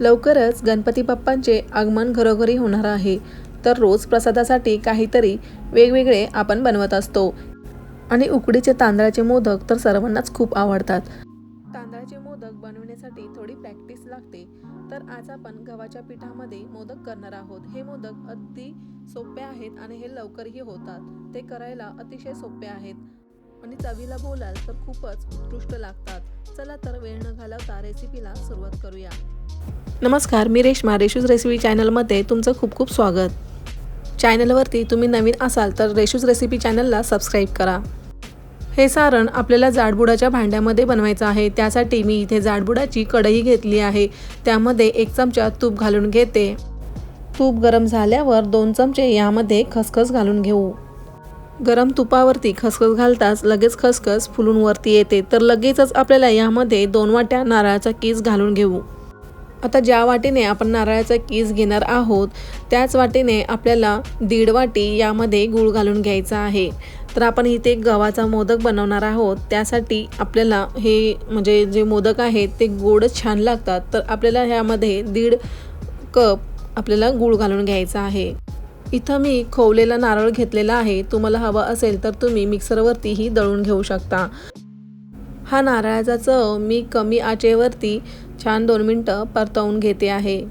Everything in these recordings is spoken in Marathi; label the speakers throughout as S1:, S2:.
S1: लवकरच गणपती बाप्पांचे आगमन घरोघरी होणार आहे. तर रोज प्रसादासाठी काहीतरी वेगवेगळे आपण बनवत असतो. आणि उकडीचे तांदळाचे मोदक तर सर्वांनाच खूप आवडतात. तांदळाचे मोदक बनवण्यासाठी थोडी प्रॅक्टिस लागते. तर आज आपण गव्हाच्या पिठामध्ये मोदक करणार आहोत. हे मोदक अगदी सोपे आहेत आणि हे लवकरही होतात. ते करायला अतिशय सोपे आहेत. आणि चवीला बोलाल तर खूपच उत्कृष्ट लागतात. चला तर वेळ न घालवता रेसिपीला सुरुवात करूया. नमस्कार मी रेश्मा रेशूज रेसिपी चॅनलमध्ये तुमचं खूप खूप स्वागत. चॅनलवरती तुम्ही नवीन असाल तर रेशूज रेसिपी चॅनलला सबस्क्राईब करा. हे सारण आपल्याला जाडबुडाच्या भांड्यामध्ये बनवायचं आहे. त्यासाठी मी इथे जाडबुडाची कढई घेतली आहे. त्यामध्ये एक चमचा तूप घालून घेते. तूप गरम झाल्यावर दोन चमचे यामध्ये खसखस घालून घेऊ. गरम तुपावरती खसखस घालताच लगेच खसखस फुलून वरती येते. तर लगेचच आपल्याला यामध्ये दोन वाट्या नारळाचा कीस घालून घेऊ. आता ज्या वाटीने आपण नारळाचा कीस घेणार आहोत त्याच वाटीने आपल्याला दीड वाटी यामध्ये गूळ घालून घ्यायचा आहे. तर आपण इथे गव्हाचा मोदक बनवणार आहोत. त्यासाठी आपल्याला हे म्हणजे जे मोदक आहेत ते गोडच छान लागतात. तर आपल्याला ह्यामध्ये दीड कप आपल्याला गूळ घालून घ्यायचा आहे. इथं मी खोवलेला नारळ घेतलेला आहे. तुम्हाला हवं असेल तर तुम्ही मिक्सरवरतीही दळून घेऊ शकता. हा नारळाचा चव मी कमी आचेवरती छान दोन मिनटं परतवून घेते आहे.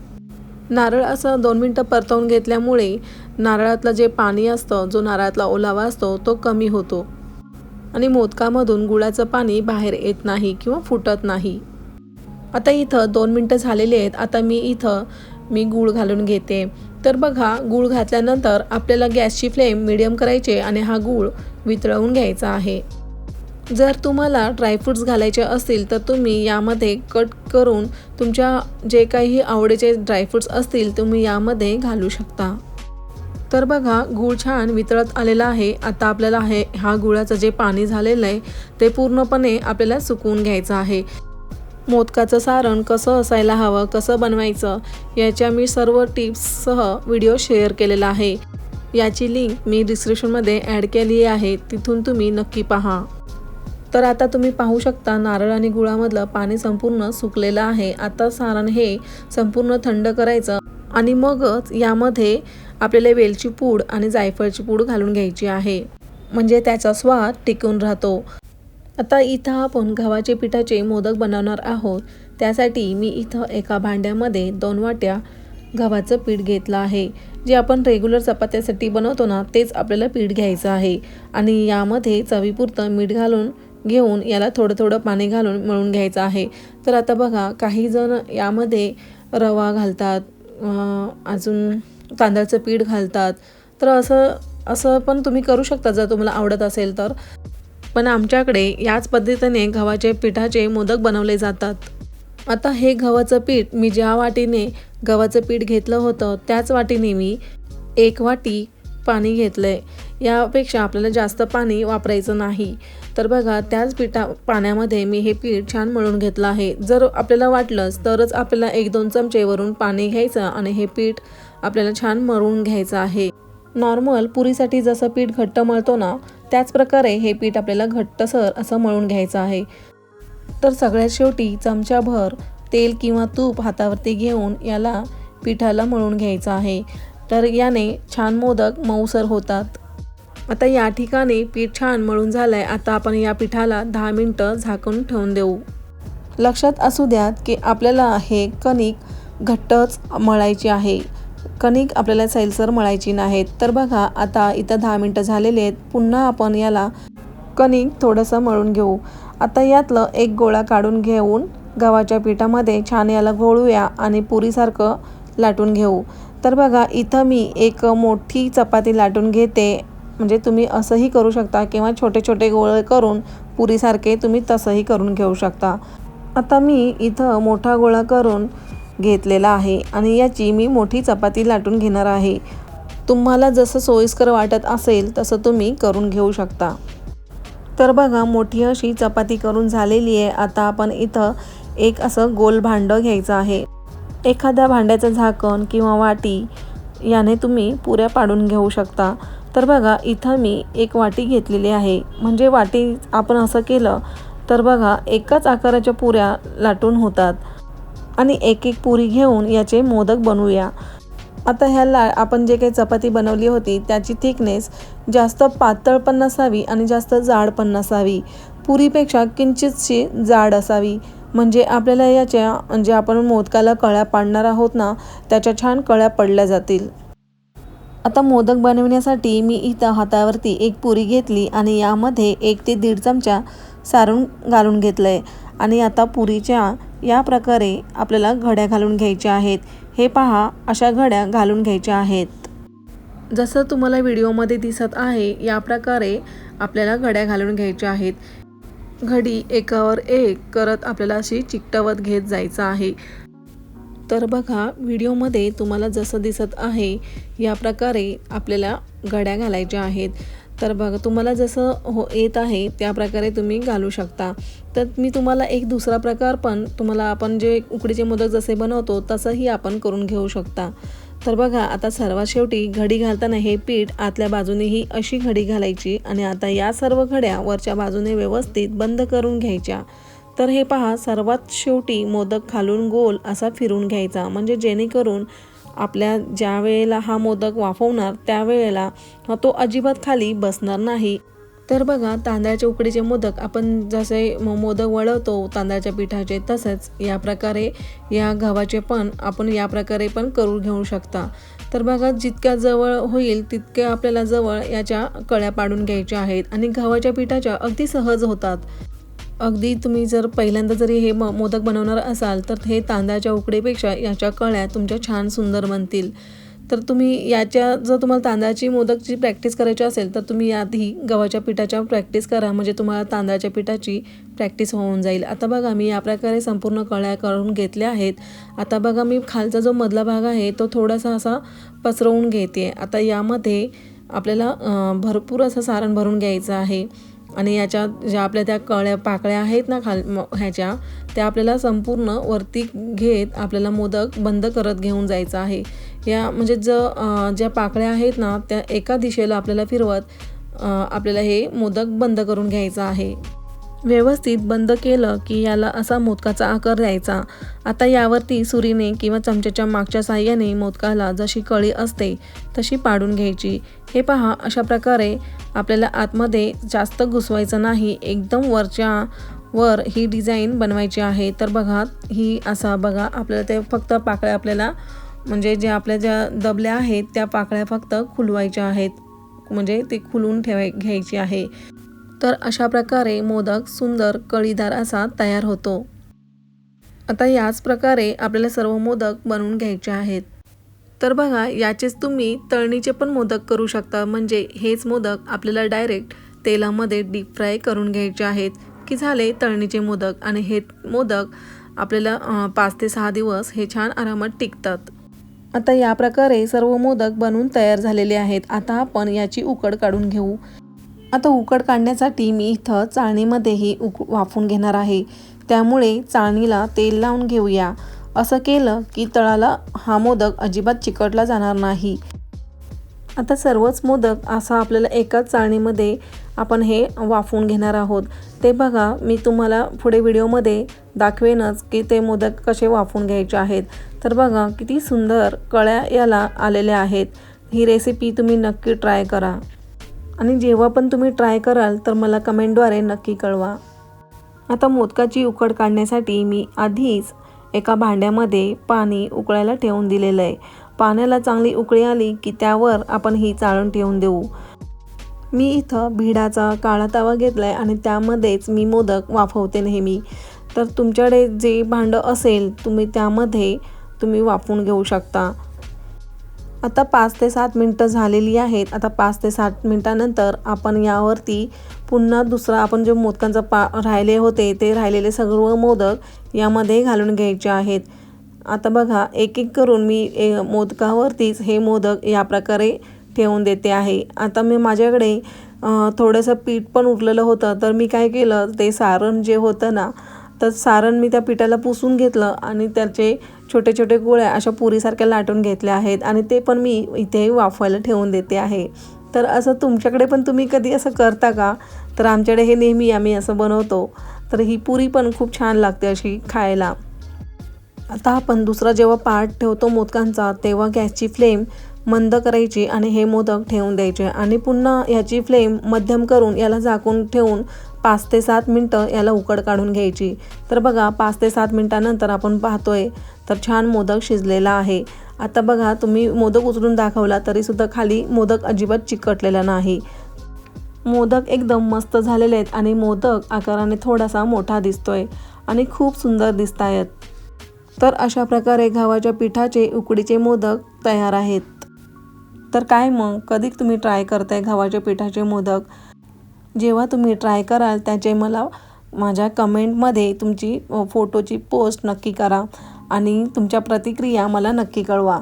S1: नारळ असं दोन मिनटं परतवून घेतल्यामुळे नारळातलं जे पाणी असतं जो नारळातला ओलावा असतो तो कमी होतो. आणि मोदकामधून गुळाचं पाणी बाहेर येत नाही किंवा फुटत नाही. आता इथं दोन मिनटं झालेली आहेत. आता मी इथं मी गूळ घालून घेते. तर बघा गूळ घातल्यानंतर आपल्याला गॅसची फ्लेम मिडियम करायचे आणि हा गूळ वितळवून घ्यायचा आहे. जर तुम्हाला ड्रायफ्रूट्स घालायचे असतील तर तुम्ही यामध्ये कट करून तुमच्या जे काही आवडीचे ड्रायफ्रूट्स असतील तुम्ही यामध्ये घालू शकता. तर बघा गूळ छान वितळत आलेला आहे. आता आपल्याला हे हा गुळाचं जे पाणी झालेलं आहे ते पूर्णपणे आपल्याला सुकवून घ्यायचं आहे. मोदकाचं सारण कसं असायला हवं कसं बनवायचं याच्या मी सर्व टिप्ससह व्हिडिओ शेअर केलेला आहे. याची लिंक मी डिस्क्रिप्शनमध्ये ॲड केली आहे. तिथून तुम्ही नक्की पहा. तर आता तुम्ही पाहू शकता नारळ आणि गुळामधलं पाणी संपूर्ण सुकलेलं आहे. आता सारण हे संपूर्ण थंड करायचं आणि मगच यामध्ये आपल्याला वेलची पूड आणि जायफळची पूड घालून घ्यायची आहे. म्हणजे त्याचा स्वाद टिकून राहतो. आता इथं आपण गव्हाचे पिठाचे मोदक बनवणार आहोत. त्यासाठी मी इथं एका भांड्यामध्ये दोन वाट्या गव्हाचं पीठ घेतलं आहे. जे आपण रेग्युलर चपात्यासाठी बनवतो ना तेच आपल्याला पीठ घ्यायचं आहे. आणि यामध्ये चवीपुरतं मीठ घालून घेऊन याला थोडं थोडं पाणी घालून मळून घ्यायचं आहे. तर आता बघा काही जण यामध्ये रवा घालतात अजून तांदळाचं पीठ घालतात. तर असं असं पण तुम्ही करू शकता जर तुम्हाला आवडत असेल तर. पण आमच्याकडे याच पद्धतीने गव्हाचे पिठाचे मोदक बनवले जातात. आता हे गव्हाचं पीठ मी ज्या वाटीने गव्हाचं पीठ घेतलं होतं त्याच वाटीने मी एक वाटी पाणी घेतलं आहे यापेक्षा आपल्याला जास्त पाणी वापरायचं नाही. तर बघा त्याच पिठा पाण्यामध्ये मी हे पीठ छान मळून घेतलं आहे. जर आपल्याला वाटलंच तरच आपल्याला एक दोन चमचेवरून पाणी घ्यायचं आणि हे पीठ आपल्याला छान मळून घ्यायचं आहे. नॉर्मल पुरीसाठी जसं पीठ घट्ट मळतो ना त्याच प्रकारे हे पीठ आपल्याला घट्टसर असं मळून घ्यायचं आहे. तर सगळ्यात शेवटी चमच्याभर तेल किंवा तूप हातावरती घेऊन याला पिठाला मळून घ्यायचं आहे. तर याने छान मोदक मऊसर होतात. आता या ठिकाणी पीठ छान मळून झालं आहे आता आपण या पिठाला दहा मिनटं झाकून ठेवून देऊ. लक्षात असू द्यात की आपल्याला हे कणिक घट्टच मळायची आहे. कणिक आपल्याला सैलसर मळायची नाहीत. तर बघा आता इथं दहा मिनटं झालेले आहेत. पुन्हा आपण याला कणिक थोडंसं मळून घेऊ. आता यातलं एक गोळा काढून घेऊन गव्हाच्या पिठामध्ये छान याला घोळूया आणि पुरीसारखं लाटून घेऊ. तर बघा इथं मी एक मोठी चपाती लाटून घेते. म्हणजे तुम्ही असंही करू शकता किंवा छोटे छोटे गोळे करून पुरीसारखे तुम्ही तसंही करून घेऊ शकता. आता मी इथं मोठा गोळा करून घेतलेला आहे आणि याची मी मोठी चपाती लाटून घेणार आहे. तुम्हाला जसं सोयीस्कर वाटत असेल तसं तुम्ही करून घेऊ शकता. तर बघा मोठी अशी चपाती करून झालेली आहे. आता आपण इथं एक असं गोल भांडं घ्यायचं आहे. एखाद्या भांड्याचं झाकण किंवा वाटी याने तुम्ही पुऱ्या पाडून घेऊ शकता. तर बघा इथं मी एक वाटी घेतलेली आहे. म्हणजे वाटी आपण असं केलं तर बघा एकाच आकाराच्या पुऱ्या लाटून होतात. आणि एक एक पुरी घेऊन याचे मोदक बनवूया. आता ह्याला आपण जे काही चपाती बनवली होती त्याची थिकनेस जास्त पातळ पण नसावी आणि जास्त जाड पण नसावी. पुरीपेक्षा किंचितशी जाड असावी. म्हणजे आपल्याला याच्या म्हणजे आपण मोदकाला कळ्या पाडणार आहोत ना त्याच्या छान कळ्या पडल्या जातील. आता मोदक बनवण्यासाठी मी इथं हातावरती एक पुरी घेतली आणि यामध्ये एक ते दीड चमचा सारून घालून घेतलं आहे आणि आता पुरीच्या या प्रकारे आपल्याला घड्या घालून घ्यायच्या आहेत. हे पहा अशा घड्या घालून घ्यायच्या आहेत. जसं तुम्हाला व्हिडिओमध्ये दिसत आहे या प्रकारे आपल्याला घड्या घालून घ्यायच्या आहेत. घडी एकावर एक करत आपल्याला अशी चिकटवत घेत जायचं आहे. तर बघा व्हिडिओमध्ये तुम्हाला जसं दिसत आहे या प्रकारे आपल्याला घड्या घालायच्या आहेत. तर बघा तुम्हाला जसं हो येत आहे त्या प्रकारे तुम्ही घालू शकता. तर मी तुम्हाला एक दुसरा प्रकार पण तुम्हाला आपण जे उकडीचे मोदक जसे बनवतो तसंही आपण करून घेऊ शकता. तर बघा आता सर्वात शेवटी घडी घालताना हे पीठ आतल्या बाजूनेही अशी घडी घालायची आणि आता या सर्व घड्या वरच्या बाजूने व्यवस्थित बंद करून घ्यायच्या. तर हे पहा सर्वात शेवटी मोदक खालून गोल असा फिरून घ्यायचा. म्हणजे जेणेकरून आपल्या ज्या वेळेला हा मोदक वाफवणार त्यावेळेला तो अजिबात खाली बसणार नाही. तर बघा तांदळाचे उकडीचे मोदक आपण जसे म- मोदक वळवतो तांदळाच्या पिठाचे तसेच या प्रकारे या गव्हाचे पण आपण या प्रकारे पण करून घेऊ शकता. तर बघा जितक्या जवळ होईल तितक्या आपल्याला जवळ याच्या कळ्या पाडून घ्यायच्या आहेत आणि गव्हाच्या पिठाच्या अगदी सहज होतात. अगदी तुम्ही जर पहिल्यांदा जरी हे म मोदक बनवणार असाल तर हे तांदळाच्या उकडीपेक्षा याच्या कळ्या तुमच्या छान सुंदर बनतील. तर तुम्ही याच्या जर तुम्हाला तांदळाची मोदकची प्रॅक्टिस करायची असेल तर तुम्ही आधी गव्हाच्या पिठाच्या प्रॅक्टिस करा. म्हणजे तुम्हाला तांदळाच्या पिठाची प्रॅक्टिस होऊन जाईल. आता बघा मी या प्रकारे संपूर्ण कळ्या करून घेतल्या आहेत. आता बघा मी खालचा जो मधला भाग आहे तो थोडासा असा पसरवून घेते. आता यामध्ये आपल्याला भरपूर असं सारण भरून घ्यायचं आहे. आणि याच्या ज्या आपल्या त्या कळ्या पाकळ्या आहेत ना खाल ह्याच्या त्या आपल्याला संपूर्ण वरती घेत आपल्याला मोदक बंद करत घेऊन जायचं आहे. या म्हणजे ज ज्या पाकळ्या आहेत ना त्या एका दिशेला आपल्याला फिरवत आपल्याला हे मोदक बंद करून घ्यायचं आहे. व्यवस्थित बंद केलं की याला असा मोदकाचा आकार द्यायचा. आता यावरती सुरीने किंवा चमच्याच्या मागच्या साह्याने मोदकाला जशी कळी असते तशी पाडून घ्यायची. हे पहा अशा प्रकारे आपल्याला आतमध्ये जास्त घुसवायचं नाही. एकदम वरच्या वर ही डिझाईन बनवायची आहे. तर बघा ही असा बघा आपल्याला ते फक्त पाकळ्या आपल्याला म्हणजे ज्या आपल्या ज्या दबल्या आहेत त्या पाकळ्या फक्त खुलवायच्या आहेत. म्हणजे ते खुलून ठेवाय घ्यायची आहे. तर अशा प्रकारे मोदक सुंदर कळीदार असा तयार होतो. आता याच प्रकारे आपल्याला सर्व मोदक बनवून घ्यायचे आहेत. तर बघा याचेच तुम्ही तळणीचे पण मोदक करू शकता. म्हणजे हेच मोदक आपल्याला डायरेक्ट तेलामध्ये डीप फ्राय करून घ्यायचे आहेत. की झाले तळणीचे मोदक आणि हे मोदक आपल्याला पाच ते सहा दिवस हे छान आरामात टिकतात. आता या प्रकारे सर्व मोदक बनवून तयार झालेले आहेत. आता आपण याची उकड काढून घेऊ. आता उकड काढण्यासाठी मी इथं चाळणीमध्येही उक वाफून घेणार आहे. त्यामुळे चाळणीला तेल लावून घेऊया. असं केलं की तळाला हा मोदक अजिबात चिकटला जाणार नाही. आता सर्वच मोदक असा आपल्याला एकाच चाळणीमध्ये आपण हे वाफवून घेणार आहोत. ते बघा मी तुम्हाला पुढे व्हिडिओमध्ये दाखवेनच की ते मोदक कसे वाफवून घ्यायचे आहेत. तर बघा किती सुंदर कळ्या याला आलेल्या आहेत. ही रेसिपी तुम्ही नक्की ट्राय करा. आणि जेव्हा पण तुम्ही ट्राय कराल तर मला कमेंटद्वारे नक्की कळवा. आता मोदकाची उकड काढण्यासाठी मी आधीच एका भांड्यामध्ये पाणी उकळायला ठेवून दिलेलं आहे. पाण्याला चांगली उकळी आली की त्यावर आपण ही चाळण ठेवून देऊ. मी इथं भिडाचा काळा तवा घेतला आहे आणि त्यामध्येच मी मोदक वाफवते नेहमी. तर तुमच्याकडे जे भांडं असेल तुम्ही त्यामध्ये तुम्ही वाफवून घेऊ शकता. आता पाच ते सात मिनटं झालेली आहेत. आता पाच ते सात मिनटानंतर आपण यावरती पुन्हा दुसरा आपण जे मोदकांचा पा राहिले होते ते राहिलेले सर्व मोदक यामध्ये घालून घ्यायचे आहेत. आता बघा एक एक करून मी ए मोदकावरतीच हे मोदक या प्रकारे ठेवून देते आहे. आता मी माझ्याकडे थोडंसं पीठ पण उरलेलं होतं तर मी काय केलं ते सारण जे होतं ना तर सारण मी त्या पिठाला पुसून घेतलं आणि त्याचे छोटे छोटे गोळ्या अशा पुरीसारख्या लाटून घेतल्या आहेत आणि ते पण मी इथे वाफवायला ठेवून देते आहे. तर असं तुमच्याकडे पण तुम्ही कधी असं करता का? तर आमच्याकडे हे नेहमी आम्ही असं बनवतो. तर ही पुरी पण खूप छान लागते अशी खायला. आता आपण दुसरा जेव्हा पार्ट ठेवतो मोदकांचा तेव्हा गॅसची फ्लेम मंद करायची आणि हे मोदक ठेवून द्यायचे आणि पुन्हा ह्याची फ्लेम मध्यम करून याला झाकून ठेवून पाच ते सात मिनटं याला उकड काढून घ्यायची. तर बघा पाच ते सात मिनटानंतर आपण पाहतोय तर छान मोदक शिजलेला आहे. आता बघा तुम्ही मोदक उचलून दाखवला तरीसुद्धा खाली मोदक अजिबात चिकटलेला नाही. मोदक एकदम मस्त झालेले आहेत आणि मोदक आकाराने थोडासा मोठा दिसतोय आणि खूप सुंदर दिसत आहेत तर अशा प्रकारे गव्हाच्या पिठाचे उकडीचे मोदक तयार आहेत. तर काय मग? कधी तुम्ही ट्राय करताय गव्हाच्या पिठाचे मोदक? जेव्हा तुम्ही ट्राय कराल त्याचे मला माझ्या कमेंटमध्ये तुमची फोटोची पोस्ट नक्की करा आणि तुमच्या प्रतिक्रिया मला नक्की कळवा.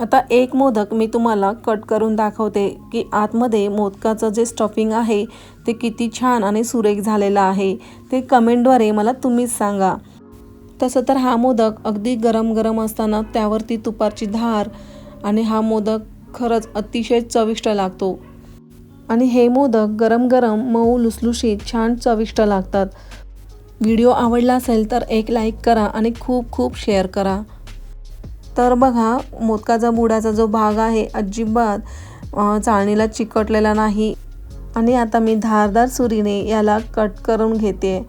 S1: आता एक मोदक मी तुम्हाला कट करून दाखवते की आतमध्ये मोदकाचं जे स्टफिंग आहे ते किती छान आणि सुरेख झालेलं आहे. ते कमेंटद्वारे मला तुम्हीच सांगा. तसं तर हा मोदक अगदी गरम गरम असताना त्यावरती तुपाची धार आणि हा मोदक खरंच अतिशय चविष्ट लागतो. आणि हे मोदक गरम गरम मऊ लुसलुशीत छान चविष्ट लागतात. व्हिडिओ आवडला असेल तर एक लाईक करा आणि खूप खूप शेअर करा. तर बघा मोदकाचा बुडाचा जो भाग आहे अजिबात चाळणीला चिकटलेला नाही. आणि आता मी धारदार सुरीने याला कट करून घेते.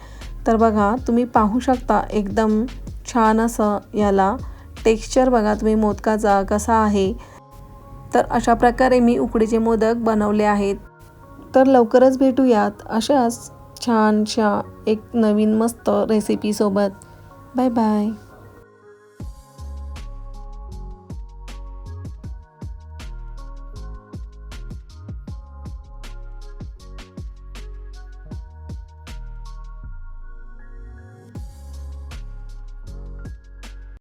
S1: तर बघा तुम्ही पाहू शकता एकदम छान असं याला टेक्स्चर बघा तुम्ही मोदकाचा कसा आहे. तर अशा प्रकारे मी उकडीचे मोदक बनवले आहेत. तर लवकरच भेटूयात अशाच छानशा एक नवीन मस्त रेसिपीसोबत बाय बाय